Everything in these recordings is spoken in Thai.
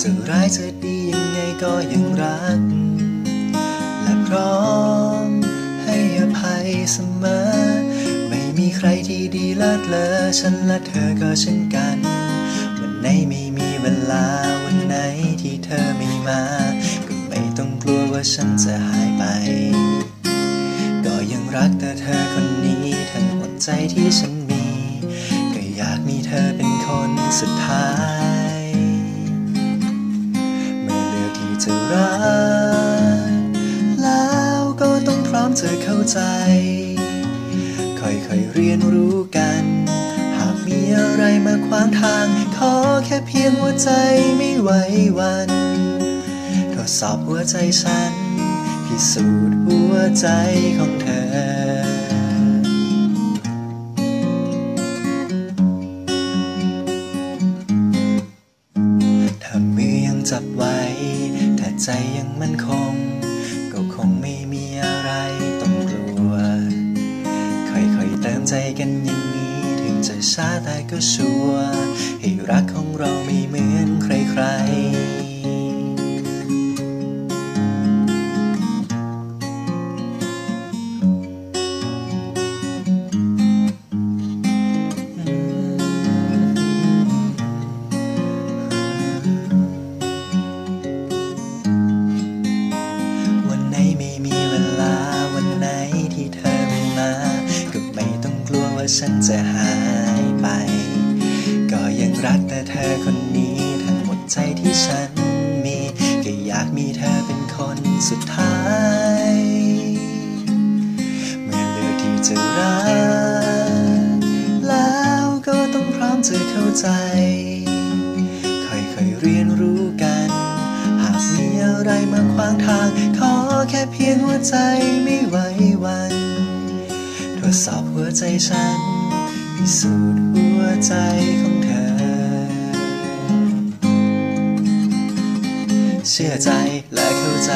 จะร้ายจะดียังไงก็ยังรัก และพร้อมให้อภัยเสมอ ดีเลิศเลอฉันและเธอก็เช่นกัน วันไหนไม่มีเวลาวันไหนที่เธอไม่มา ก็ไม่ต้องกลัวว่าฉันจะหายไป ก็ยังรักแต่เธอคนนี้ทั้งหมดใจที่ฉันมี ก็อยากมีเธอเป็นคนสุดท้าย เมื่อเลือกที่จะรัก แล้วก็ต้องพร้อมจะเข้าใจ ค่อยๆเรียนรู้กัน หากมีอะไรมาขวางทาง ขอแค่เพียงหัวใจไม่ไหวหวันทดสอบหัวใจฉัน พิสูจน์หัวใจของเธอถ้ามือยังจับไว้ ถ้าใจยังมั่นคง ก็คง ใจกันอย่างนี้ ถึงจะช้าแต่ก็ชัวร์ให้รักของเราไม่เหมือ ฉันจะหายไป ก็ยังรักแต่เธอคนนี้ ทั้งหมดใจที่ฉันมี ก็อยากมีเธอเป็นคนสุดท้าย เมื่อเลือกที่จะรัก แล้วก็ต้องพร้อมจะเข้าใจ ค่อยๆเรียนรู้กัน หากมีอะไรมาขวางทาง ขอแค่เพียงหัวใจไม่ไหววัน ดสอบหัวใจฉันพิสูจน์หัวใจของเธอ เชื่อใจและเข้าใจ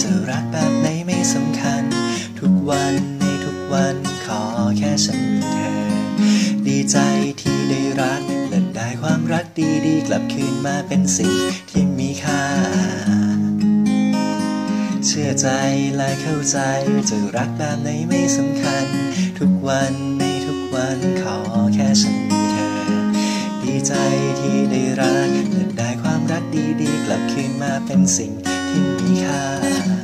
จะรักแบบไหนไม่สำคัญ ทุกวันในทุกวันขอแค่ฉันมีเธอ ดีใจที่ได้รักและได้ความรักดีๆ กลับคืนมาเป็นสิ่งที่มีค่าเชื่อใจและเข้าใจจะรักแบบไหนไม่สำคัญ วันในทุกวันขอแค่ฉันมีเธอ ดีใจที่ได้รักและได้ความรักดีๆ กลับคืนมาเป็นสิ่งที่มีค่า